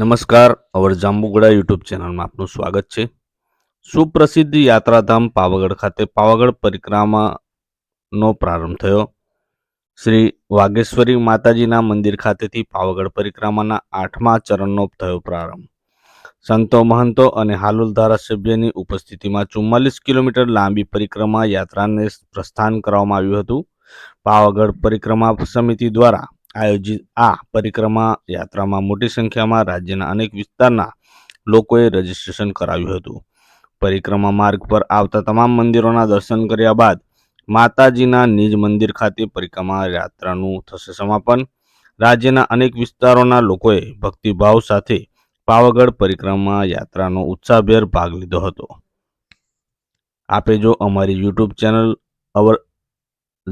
નમસ્કાર, અવર જાંબુગડા યુટ્યુબ ચેનલમાં આપનું સ્વાગત છે. સુપ્રસિદ્ધ યાત્રાધામ પાવાગઢ ખાતે પાવાગઢ પરિક્રમાનો પ્રારંભ થયો. શ્રી વાગેશ્વરી માતાજીના મંદિર ખાતેથી પાવાગઢ પરિક્રમાના આઠમા ચરણનો થયો પ્રારંભ. સંતો, મહંતો અને હાલોલ ધારાસભ્યની ઉપસ્થિતિમાં ચુમ્માલીસ કિલોમીટર લાંબી પરિક્રમા યાત્રાને પ્રસ્થાન કરવામાં આવ્યું હતું. પાવાગઢ પરિક્રમા સમિતિ દ્વારા આયોજિત આ પરિક્રમા યાત્રામાં મોટી સંખ્યામાં રાજ્યના અનેક વિસ્તારના લોકોએ રજીસ્ટ્રેશન કરાવ્યું હતું. પરિક્રમા માર્ગ પર આવતા તમામ મંદિરોના દર્શન કર્યા બાદ માતાજીના નિજ મંદિર ખાતે પરિક્રમા યાત્રાનું થશે સમાપન. રાજ્યના અનેક વિસ્તારોના લોકોએ ભક્તિભાવ સાથે પાવાગઢ પરિક્રમા યાત્રાનો ઉત્સાહભેર ભાગ લીધો હતો. આપે જો અમારી યુટ્યુબ ચેનલ અવર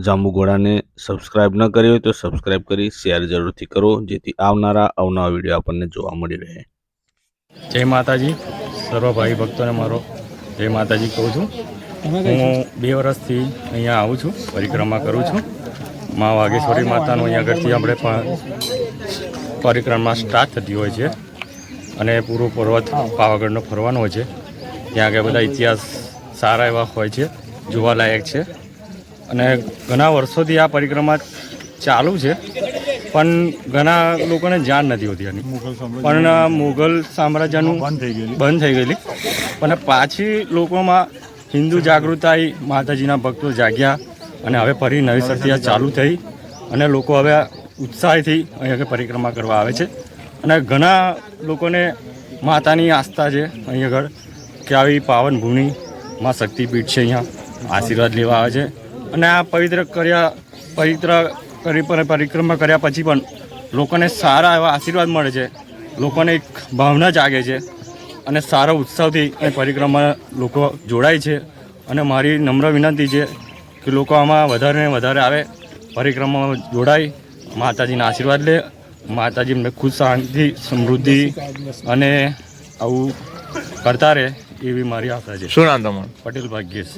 જાંબુઘોડાને સબસ્ક્રાઇબ ન કરી હોય તો સબસ્ક્રાઇબ કરી શેર જરૂરથી કરો જેથી આવનારા અવનવા વીડિયો આપણને જોવા મળી રહે. જય માતાજી. સર્વ ભાઈ ભક્તોને મારો જય માતાજી કહું છું. હું બે વર્ષથી અહીંયા આવું છું પરિક્રમા કરું છું. મા વાઘેશ્વરી માતાનું અહીંયા આગળથી આપણે પણ પરિક્રમા સ્ટાર્ટ થતી હોય છે. અને પૂરો પર્વત પાવાગઢનો ફરવાનો હોય છે. ત્યાં આગળ બધા ઇતિહાસ સારા એવા હોય છે જોવાલાયક છે. અને ઘણા વર્ષોથી આ પરિક્રમા ચાલુ છે પણ ઘણા લોકોને જાણ નથી હોતી એની. પણ મુઘલ સામ્રાજ્યનું બંધ થઈ ગયેલી. પણ પાછી લોકોમાં હિન્દુ જાગૃતતા માતાજીના ભક્તો જાગ્યા અને હવે ફરી નવી આ ચાલુ થઈ અને લોકો હવે ઉત્સાહથી અહીંયા પરિક્રમા કરવા આવે છે. અને ઘણા લોકોને માતાની આસ્થા છે અહીં આગળ કે આવી પાવન ભૂમિ માં શક્તિપીઠ છે અહીંયા. આશીર્વાદ લેવા આવે છે. અને આ પવિત્ર કર્યા પવિત્ર કરી પર- પરિક્રમા કર્યા પછી પણ લોકોને સારા એવા આશીર્વાદ મળે છે. લોકોને એક ભાવના જાગે છે અને સારા ઉત્સાહથી એ પરિક્રમા લોકો જોડાય છે. અને મારી નમ્ર વિનંતી છે કે લોકો આમાં વધારે ને વધારે આવે પરિક્રમામાં જોડાય માતાજીના આશીર્વાદ લે માતાજી એમને ખુશ શાંતિ સમૃદ્ધિ અને આવું કરતા રહે એવી મારી આશા છે. શું નામ તમારું? પટેલ ભાગ્યેશ.